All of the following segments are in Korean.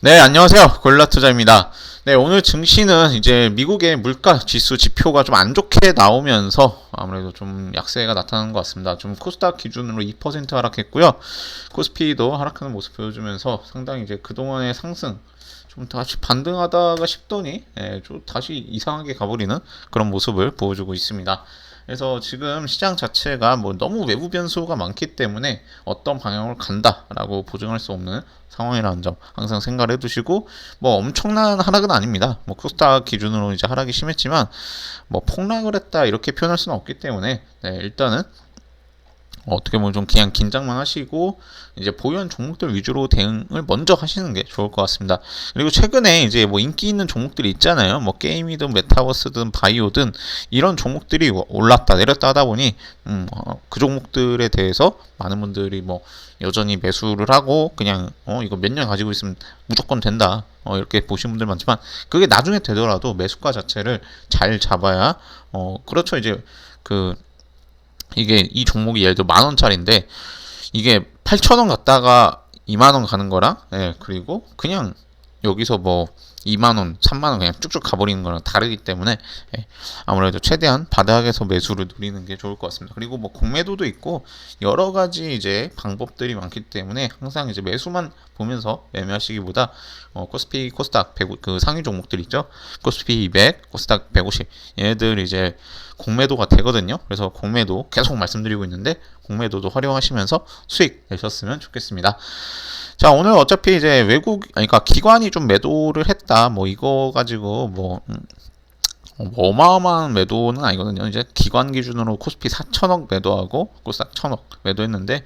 네, 안녕하세요. 골라 투자입니다. 네, 오늘 증시는 이제 미국의 물가 지수 지표가 좀 안 좋게 나오면서 아무래도 좀 약세가 나타나는 것 같습니다. 좀 코스닥 기준으로 2% 하락했고요. 코스피도 하락하는 모습 보여주면서 상당히 이제 그동안의 상승 좀 다시 반등하다가 싶더니 예, 좀 다시 이상하게 가버리는 그런 모습을 보여주고 있습니다. 그래서 지금 시장 자체가 뭐 너무 외부 변수가 많기 때문에 어떤 방향으로 간다라고 보증할 수 없는 상황이라는 점 항상 생각을 해두시고 뭐 엄청난 하락은 아닙니다. 뭐 코스닥 기준으로 이제 하락이 심했지만 뭐 폭락을 했다 이렇게 표현할 수는 없기 때문에 네, 일단은 어떻게 보면 좀 그냥 긴장만 하시고 이제 보유한 종목들 위주로 대응을 먼저 하시는 게 좋을 것 같습니다. 그리고 최근에 이제 뭐 인기 있는 종목들이 있잖아요. 뭐 게임이든 메타버스든 바이오든 이런 종목들이 올랐다 내렸다 하다 보니 음, 어, 그 종목들에 대해서 많은 분들이 뭐 여전히 매수를 하고 그냥 어 이거 몇 년 가지고 있으면 무조건 된다. 어 이렇게 보시는 분들 많지만 그게 나중에 되더라도 매수가 자체를 잘 잡아야 어 그렇죠 이제 그 이게 이 종목이 예를 들어 만 원짜리인데 이게 8천 원 갔다가 2만 원 가는 거랑 예 그리고 그냥 여기서 뭐 2만 원, 3만 원 그냥 쭉쭉 가버리는 거랑 다르기 때문에 예, 아무래도 최대한 바닥에서 매수를 누리는 게 좋을 것 같습니다. 그리고 뭐 공매도도 있고 여러 가지 이제 방법들이 많기 때문에 항상 이제 매수만 보면서 매매하시기보다 어, 코스피, 코스닥 100, 그 상위 종목들 있죠. 코스피 200, 코스닥 150 얘네들 이제 공매도가 되거든요. 그래서 공매도 계속 말씀드리고 있는데 공매도도 활용하시면서 수익 내셨으면 좋겠습니다. 자, 오늘 어차피 이제 외국, 그러니까 기관이 좀 매도를 했 다. 뭐 이거 가지고 뭐, 음, 뭐 어마어마한 매도는 아니거든요. 이제 기관 기준으로 코스피 4천억 매도하고 코스닥 1천억 매도했는데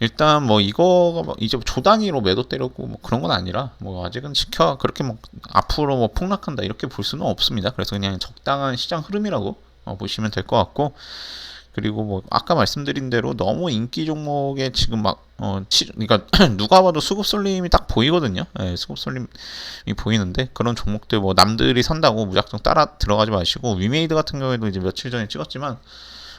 일단 뭐 이거 뭐 이제 조 단위로 매도 때렸고 뭐 그런 건 아니라 뭐 아직은 지켜 그렇게 뭐 앞으로 뭐 폭락한다 이렇게 볼 수는 없습니다. 그래서 그냥 적당한 시장 흐름이라고 어, 보시면 될 것 같고 그리고 뭐 아까 말씀드린 대로 너무 인기 종목에 지금 막 어, 치, 그러니까 누가 봐도 수급 쏠림이 딱 보이거든요. 예, 수급 쏠림이 보이는데 그런 종목들 뭐 남들이 산다고 무작정 따라 들어가지 마시고 위메이드 같은 경우에도 이제 며칠 전에 찍었지만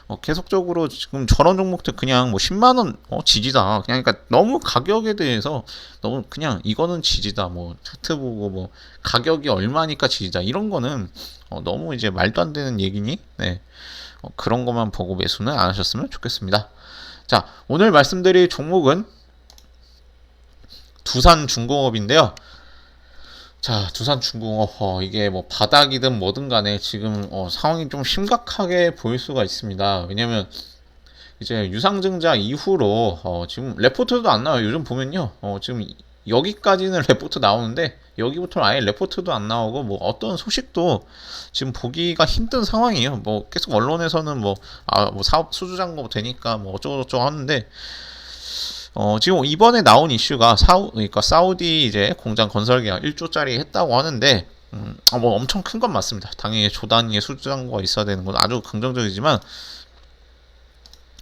어, 계속적으로 지금 저런 종목들 그냥 뭐 10만 원 어, 지지다. 그냥 그러니까 너무 가격에 대해서 너무 그냥 이거는 지지다. 뭐 차트 보고 뭐 가격이 얼마니까 지지다. 이런 거는 어, 너무 이제 말도 안 되는 얘기니. 네. 어, 그런 것만 보고 매수는 안 하셨으면 좋겠습니다. 자, 오늘 말씀드릴 종목은 두산 중공업인데요. 자, 두산 중공업 어, 이게 뭐 바닥이든 뭐든 간에 지금 어, 상황이 좀 심각하게 보일 수가 있습니다. 왜냐면 이제 유상증자 이후로 어, 지금 레포트도 안 나와요. 요즘 보면요. 어, 지금 여기까지는 레포트 나오는데 여기부터는 아예 레포트도 안 나오고 뭐 어떤 소식도 지금 보기가 힘든 상황이에요. 뭐 계속 언론에서는 뭐 아 뭐 사업 수주잔고 되니까 뭐 어쩌고 저쩌고 하는데 어 지금 이번에 나온 이슈가 사우 그러니까 사우디 이제 공장 건설 계약 1조짜리 했다고 하는데 음, 아, 뭐 엄청 큰 건 맞습니다. 당연히 조단위의 수주잔고가 있어야 되는 건 아주 긍정적이지만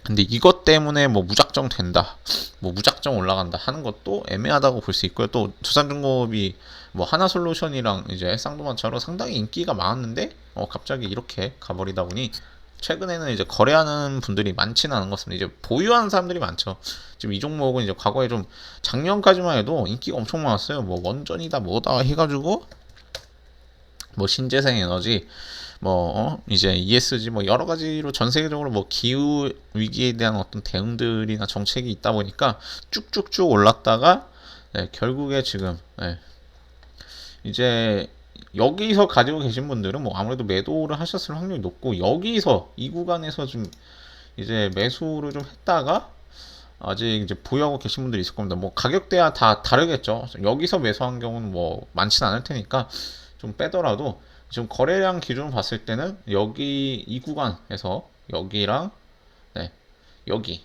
근데 이것 때문에 뭐 무작정 된다, 뭐 무작정 올라간다 하는 것도 애매하다고 볼 수 있고요. 또 두산중공업이 뭐 하나솔루션이랑 이제 쌍두마차로 상당히 인기가 많았는데 어 갑자기 이렇게 가버리다 보니 최근에는 이제 거래하는 분들이 많지는 않은 것 같습니다. 이제 보유하는 사람들이 많죠. 지금 이 종목은 이제 과거에 좀 작년까지만 해도 인기가 엄청 많았어요. 뭐 원전이다 뭐다 해가지고 뭐 신재생 에너지 뭐 어? 이제 ESG 뭐 여러 가지로 전 세계적으로 뭐 기후 위기에 대한 어떤 대응들이나 정책이 있다 보니까 쭉쭉쭉 올랐다가 네, 결국에 지금 네, 이제 여기서 가지고 계신 분들은 뭐 아무래도 매도를 하셨을 확률이 높고 여기서 이 구간에서 좀 이제 매수를 좀 했다가 아직 이제 보유하고 계신 분들이 있을 겁니다. 뭐 가격대야 다 다르겠죠. 여기서 매수한 경우는 뭐 많지는 않을 테니까 좀 빼더라도 지금 거래량 기준으로 봤을 때는 여기 이 구간에서 여기랑 네 여기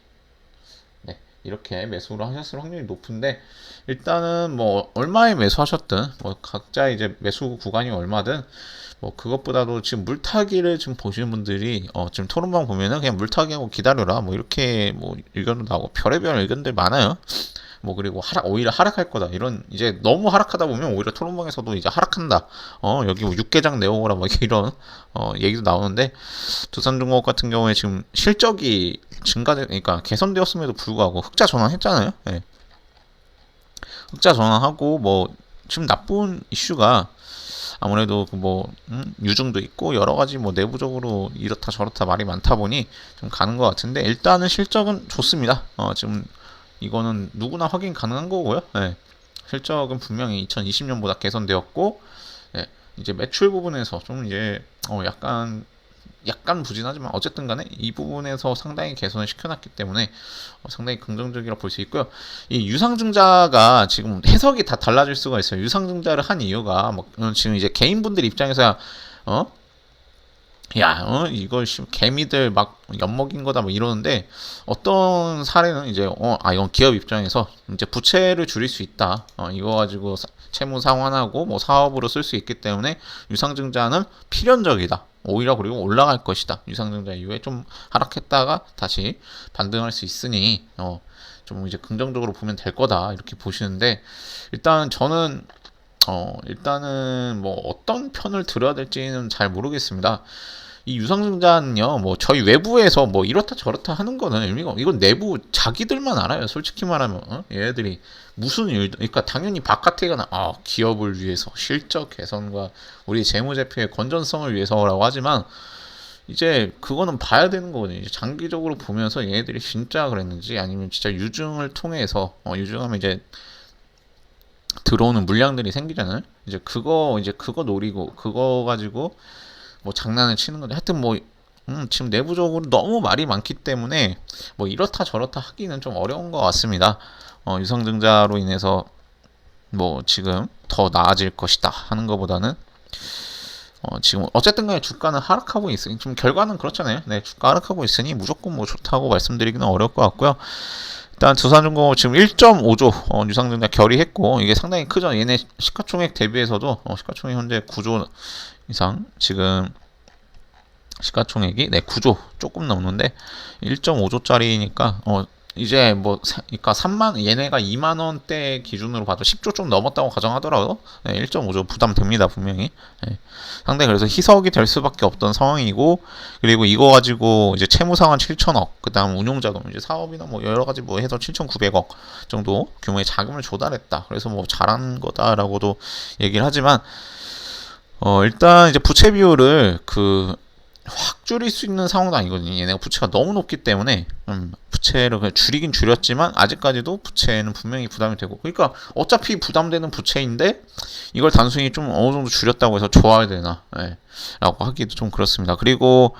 네 이렇게 매수를 하셨을 확률이 높은데 일단은 뭐 얼마에 매수하셨든 뭐 각자 이제 매수 구간이 얼마든 뭐 그것보다도 지금 물타기를 지금 보시는 분들이 어 지금 토론방 보면은 그냥 물타기하고 기다려라 뭐 이렇게 뭐 의견도 나오고 별의별 의견들 많아요. 뭐 그리고 하락 오히려 하락할 거다 이런 이제 너무 하락하다 보면 오히려 토론방에서도 이제 하락한다 어 여기 뭐 육개장 내오라 뭐 이런 어 얘기도 나오는데 두산중공업 같은 경우에 지금 실적이 증가되 그러니까 개선되었음에도 불구하고 흑자 전환했잖아요 예. 흑자 전환하고 뭐 지금 나쁜 이슈가 아무래도 그뭐 음, 유증도 있고 여러 가지 뭐 내부적으로 이렇다 저렇다 말이 많다 보니 좀 가는 것 같은데 일단은 실적은 좋습니다. 어, 지금 이거는 누구나 확인 가능한 거고요. 네. 실적은 분명히 2020년보다 개선되었고 네. 이제 매출 부분에서 좀 이제 어, 약간 약간 부진하지만 어쨌든 간에 이 부분에서 상당히 개선을 시켜놨기 때문에 어, 상당히 긍정적이라 볼 수 있고요. 이 유상증자가 지금 해석이 다 달라질 수가 있어요. 유상증자를 한 이유가 뭐 지금 이제 개인분들 입장에서 어? 야, 어, 이걸 개미들 막 엿먹인 거다 뭐 이러는데 어떤 사례는 이제 어, 아 이건 기업 입장에서 이제 부채를 줄일 수 있다. 어, 이거 가지고 채무 상환하고 뭐 사업으로 쓸 수 있기 때문에 유상증자는 필연적이다. 오히려 그리고 올라갈 것이다. 유상증자 이후에 좀 하락했다가 다시 반등할 수 있으니 어, 좀 이제 긍정적으로 보면 될 거다 이렇게 보시는데 일단 저는 어, 일단은 뭐 어떤 편을 들어야 될지는 잘 모르겠습니다. 이 유상증자는요, 뭐 저희 외부에서 뭐 이렇다 저렇다 하는 거는 의미가 이건 내부 자기들만 알아요. 솔직히 말하면 어? 얘네들이 무슨 일, 그러니까 당연히 바깥에가 아 기업을 위해서 실적 개선과 우리 재무제표의 건전성을 위해서라고 하지만 이제 그거는 봐야 되는 거거든요. 이제 장기적으로 보면서 얘네들이 진짜 그랬는지 아니면 진짜 유증을 통해서 어, 유증하면 이제 들어오는 물량들이 생기잖아요. 이제 그거 이제 그거 노리고 그거 가지고 뭐 장난을 치는 건데 하여튼 뭐 음, 지금 내부적으로 너무 말이 많기 때문에 뭐 이렇다 저렇다 하기는 좀 어려운 것 같습니다. 어, 유상증자로 인해서 뭐 지금 더 나아질 것이다 하는 것보다는 어, 지금 어쨌든 간에 주가는 하락하고 있으니 지금 결과는 그렇잖아요. 네, 주가 하락하고 있으니 무조건 뭐 좋다고 말씀드리기는 어려울 것 같고요. 일단 두산중공업 지금 1.5조 어, 유상증자 결의했고 이게 상당히 크죠. 얘네 시가총액 대비해서도 어, 시가총액 현재 9조 이상 지금 시가총액이 네 9조 조금 넘는데 1.5조짜리니까 어 이제 뭐 그러니까 3만 얘네가 2만 원대 기준으로 봐도 10조 좀 넘었다고 가정하더라도 네, 1.5조 부담됩니다 분명히 네. 상당히 그래서 희석이 될 수밖에 없던 상황이고 그리고 이거 가지고 이제 채무 상환 7천억 그다음 운용자금 이제 사업이나 뭐 여러 가지 뭐 해서 7,900억 정도 규모의 자금을 조달했다 그래서 뭐 잘한 거다라고도 얘기를 하지만 어 일단 이제 부채 비율을 그 확 줄일 수 있는 상황도 아니거든요. 얘네가 부채가 너무 높기 때문에 음, 부채를 그냥 줄이긴 줄였지만 아직까지도 부채는 분명히 부담이 되고 그러니까 어차피 부담되는 부채인데 이걸 단순히 좀 어느 정도 줄였다고 해서 좋아야 되나 네, 라고 하기도 좀 그렇습니다. 그리고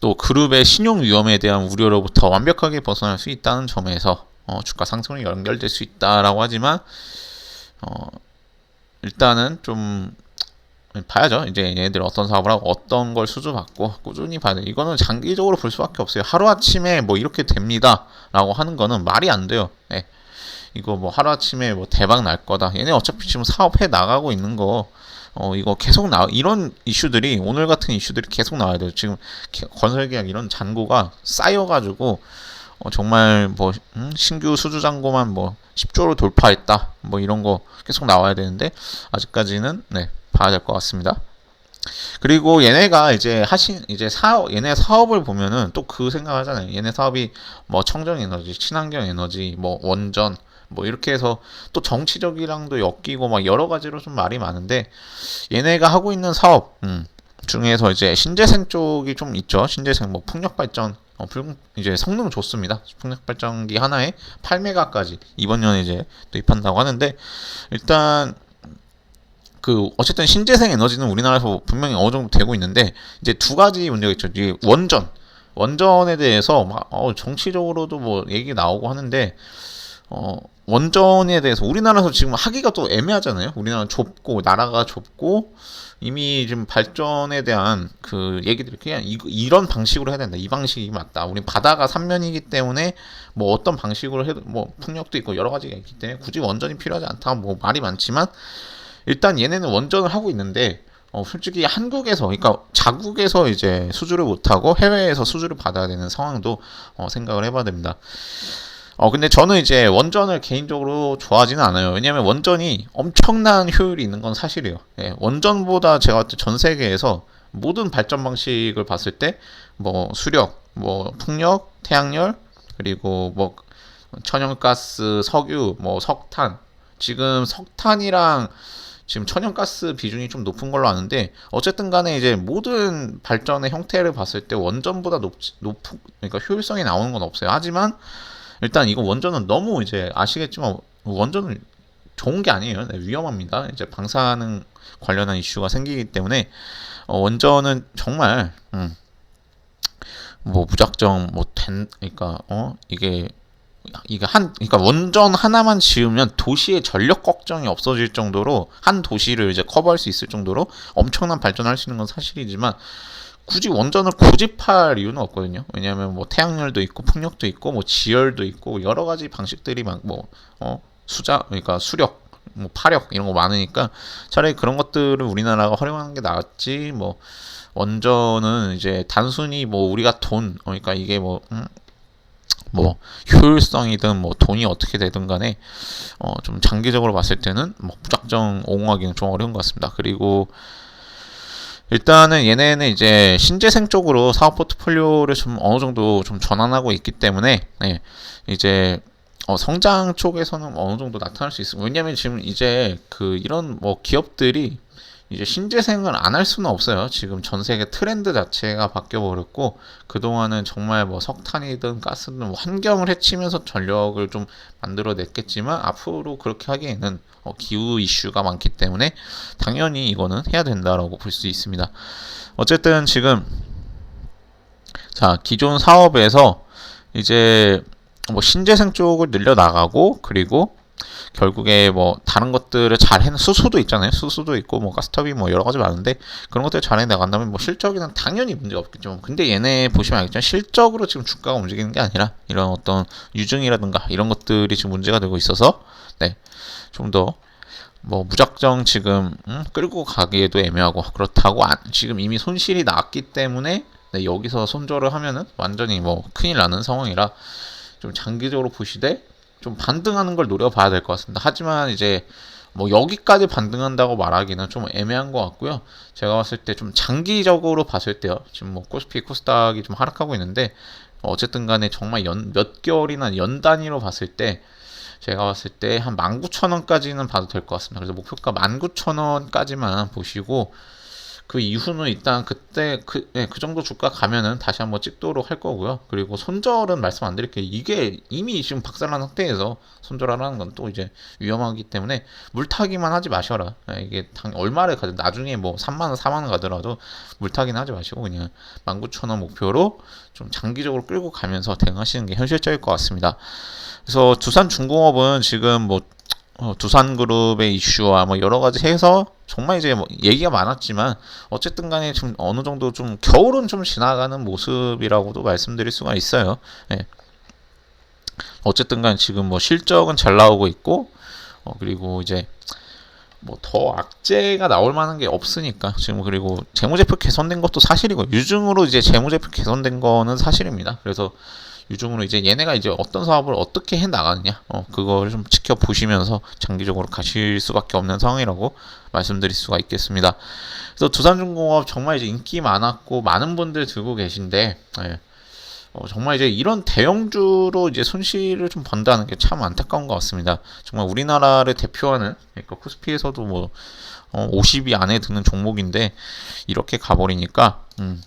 또 그룹의 신용 위험에 대한 우려로부터 완벽하게 벗어날 수 있다는 점에서 어, 주가 상승이 연결될 수 있다라고 하지만 어, 일단은 좀 봐야죠. 이제 얘네들 어떤 사업을 하고 어떤 걸 수주받고 꾸준히 봐야 돼. 이거는 장기적으로 볼 수밖에 없어요. 하루아침에 뭐 이렇게 됩니다. 라고 하는 거는 말이 안 돼요. 네. 이거 뭐 하루아침에 뭐 대박 날 거다. 얘네 어차피 지금 사업해 나가고 있는 거, 어, 이거 계속 나, 이런 이슈들이, 오늘 같은 이슈들이 계속 나와야 돼요. 지금 건설계약 이런 잔고가 쌓여가지고, 어, 정말 뭐, 음, 신규 수주 잔고만 뭐, 10조로 돌파했다. 뭐 이런 거 계속 나와야 되는데, 아직까지는, 네, 봐야 될 것 같습니다. 그리고 얘네가 이제 하신 이제 사업 얘네 사업을 보면은 또 그 생각하잖아요. 얘네 사업이 뭐 청정 에너지, 친환경 에너지, 뭐 원전 뭐 이렇게 해서 또 정치적이랑도 엮이고 막 여러 가지로 좀 말이 많은데 얘네가 하고 있는 사업 음, 중에서 이제 신재생 쪽이 좀 있죠. 신재생 뭐 풍력 발전 어, 불, 이제 성능 좋습니다. 풍력 발전기 하나에 8메가까지 이번 년에 이제 도입한다고 하는데 일단 그 어쨌든 신재생 에너지는 우리나라에서 분명히 어느 정도 되고 있는데 이제 두 가지 문제가 있죠. 이제 원전 원전에 대해서 막 어, 정치적으로도 뭐 얘기 나오고 하는데 어, 원전에 대해서 우리나라에서 지금 하기가 또 애매하잖아요. 우리나라 좁고 나라가 좁고 이미 지금 발전에 대한 그 얘기들이 그냥 이, 이런 방식으로 해야 된다. 이 방식이 맞다. 우리 바다가 삼면이기 때문에 뭐 어떤 방식으로 해도 뭐 풍력도 있고 여러 가지가 있기 때문에 굳이 원전이 필요하지 않다. 뭐 말이 많지만 일단 얘네는 원전을 하고 있는데 어, 솔직히 한국에서, 그러니까 자국에서 이제 수주를 못하고 해외에서 수주를 받아야 되는 상황도 어, 생각을 해봐야 됩니다. 어, 근데 저는 이제 원전을 개인적으로 좋아하지는 않아요. 왜냐면 원전이 엄청난 효율이 있는 건 사실이에요. 예, 원전보다 제가 전 세계에서 모든 발전 방식을 봤을 때, 뭐, 수력, 뭐, 풍력, 태양열, 그리고 뭐, 천연가스, 석유, 뭐, 석탄, 지금 석탄이랑 지금 천연가스 비중이 좀 높은 걸로 아는데 어쨌든 간에 이제 모든 발전의 형태를 봤을 때 원전보다 높, 높은 그러니까 효율성이 나오는 건 없어요. 하지만 일단 이거 원전은 너무 이제 아시겠지만 원전은 좋은 게 아니에요. 네, 위험합니다. 이제 방사능 관련한 이슈가 생기기 때문에 어, 원전은 정말 음, 뭐 무작정 뭐 된 그러니까 어 이게 이게 한 그러니까 원전 하나만 지으면 도시의 전력 걱정이 없어질 정도로 한 도시를 이제 커버할 수 있을 정도로 엄청난 발전할 수 있는 건 사실이지만 굳이 원전을 고집할 이유는 없거든요. 왜냐하면 뭐 태양열도 있고 풍력도 있고 뭐 지열도 있고 여러 가지 방식들이 막뭐 어, 수자 그러니까 수력 뭐 파력 이런 거 많으니까 차라리 그런 것들을 우리나라가 활용하는 게 낫지 뭐 원전은 이제 단순히 뭐 우리가 돈 그러니까 이게 뭐 음, 뭐 효율성이든 뭐 돈이 어떻게 되든 간에 어 좀 장기적으로 봤을 때는 뭐 무작정 옹호하기는 좀 어려운 것 같습니다. 그리고 일단은 얘네는 이제 신재생 쪽으로 사업 포트폴리오를 좀 어느 정도 좀 전환하고 있기 때문에 네, 이제 어, 성장 쪽에서는 어느 정도 나타날 수 있습니다. 왜냐하면 지금 이제 그 이런 뭐 기업들이 이제 신재생을 안 할 수는 없어요. 지금 전 세계 트렌드 자체가 바뀌어 버렸고 그동안은 정말 뭐 석탄이든 가스든 뭐 환경을 해치면서 전력을 좀 만들어 냈겠지만 앞으로 그렇게 하기에는 어, 기후 이슈가 많기 때문에 당연히 이거는 해야 된다라고 볼 수 있습니다. 어쨌든 지금 자 기존 사업에서 이제 뭐 신재생 쪽을 늘려 나가고 그리고 결국에 뭐 다른 것들을 잘 해는 수수도 있잖아요. 수수도 있고 뭐 가스터비 뭐 여러 가지 많은데 그런 것들 잘 해나간다면 뭐 실적에는 당연히 문제가 없겠죠. 근데 얘네 보시면 알겠지만 실적으로 지금 주가가 움직이는 게 아니라 이런 어떤 유증이라든가 이런 것들이 지금 문제가 되고 있어서 네. 좀더 뭐 무작정 지금 음, 끌고 가기에도 애매하고 그렇다고 안, 지금 이미 손실이 났기 때문에 네, 여기서 손절을 하면은 완전히 뭐 큰일 나는 상황이라 좀 장기적으로 보시되 좀 반등하는 걸 노려봐야 될 것 같습니다. 하지만 이제 뭐 여기까지 반등한다고 말하기는 좀 애매한 것 같고요. 제가 봤을 때 좀 장기적으로 봤을 때요. 지금 뭐 코스피, 코스닥이 좀 하락하고 있는데 어쨌든 간에 정말 연, 몇 개월이나 연 단위로 봤을 때 제가 봤을 때 한 19,000원까지는 봐도 될 것 같습니다. 그래서 목표가 19,000원까지만 보시고 그 이후는 일단 그때 그, 네, 그 정도 주가 가면은 다시 한번 찍도록 할 거고요. 그리고 손절은 말씀 안 드릴게요. 이게 이미 지금 박살난 상태에서 손절하라는 건 또 이제 위험하기 때문에 물타기만 하지 마셔라. 네, 이게 당, 얼마를 가든 나중에 뭐 3만원, 4만원 가더라도 물타기는 하지 마시고 그냥 19,000원 목표로 좀 장기적으로 끌고 가면서 대응하시는 게 현실적일 것 같습니다. 그래서 두산 중공업은 지금 뭐 어, 두산그룹의 이슈와 뭐 여러 가지 해서 정말 이제 뭐 얘기가 많았지만 어쨌든 간에 좀 어느 정도 좀 겨울은 좀 지나가는 모습이라고도 말씀드릴 수가 있어요. 예. 어쨌든 간 지금 뭐 실적은 잘 나오고 있고 어, 그리고 이제 뭐 더 악재가 나올 만한 게 없으니까 지금 그리고 재무제표 개선된 것도 사실이고 유증으로 이제 재무제표 개선된 거는 사실입니다. 그래서 유중으로 이제 얘네가 이제 어떤 사업을 어떻게 해 나가느냐, 어, 그걸 좀 지켜보시면서 장기적으로 가실 수밖에 없는 상황이라고 말씀드릴 수가 있겠습니다. 그래서 두산중공업 정말 이제 인기 많았고 많은 분들 들고 계신데, 예. 어, 정말 이제 이런 대형주로 이제 손실을 좀 번다는 게 참 안타까운 것 같습니다. 정말 우리나라를 대표하는 그러니까 코스피에서도 뭐 어, 50위 안에 드는 종목인데 이렇게 가버리니까 음,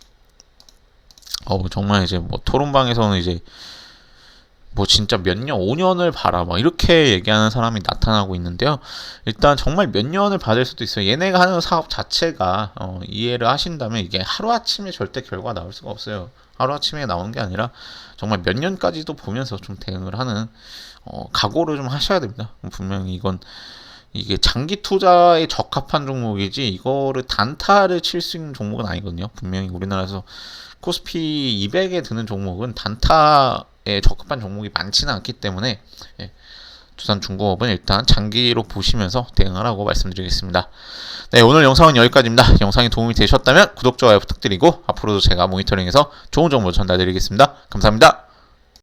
어 정말 이제 뭐 토론방에서는 이제 뭐 진짜 몇 년, 5년을 봐라 막 이렇게 얘기하는 사람이 나타나고 있는데요. 일단 정말 몇 년을 받을 수도 있어요. 얘네가 하는 사업 자체가 어, 이해를 하신다면 이게 하루 아침에 절대 결과 나올 수가 없어요. 하루 아침에 나오는 게 아니라 정말 몇 년까지도 보면서 좀 대응을 하는 어, 각오를 좀 하셔야 됩니다. 분명히 이건 이게 장기 투자에 적합한 종목이지 이거를 단타를 칠 수 있는 종목은 아니거든요. 분명히 우리나라에서 코스피 200에 드는 종목은 단타에 적합한 종목이 많지는 않기 때문에 예, 두산 중공업은 일단 장기로 보시면서 대응하라고 말씀드리겠습니다. 네, 오늘 영상은 여기까지입니다. 영상이 도움이 되셨다면 구독, 좋아요 부탁드리고 앞으로도 제가 모니터링해서 좋은 정보 전달드리겠습니다. 감사합니다.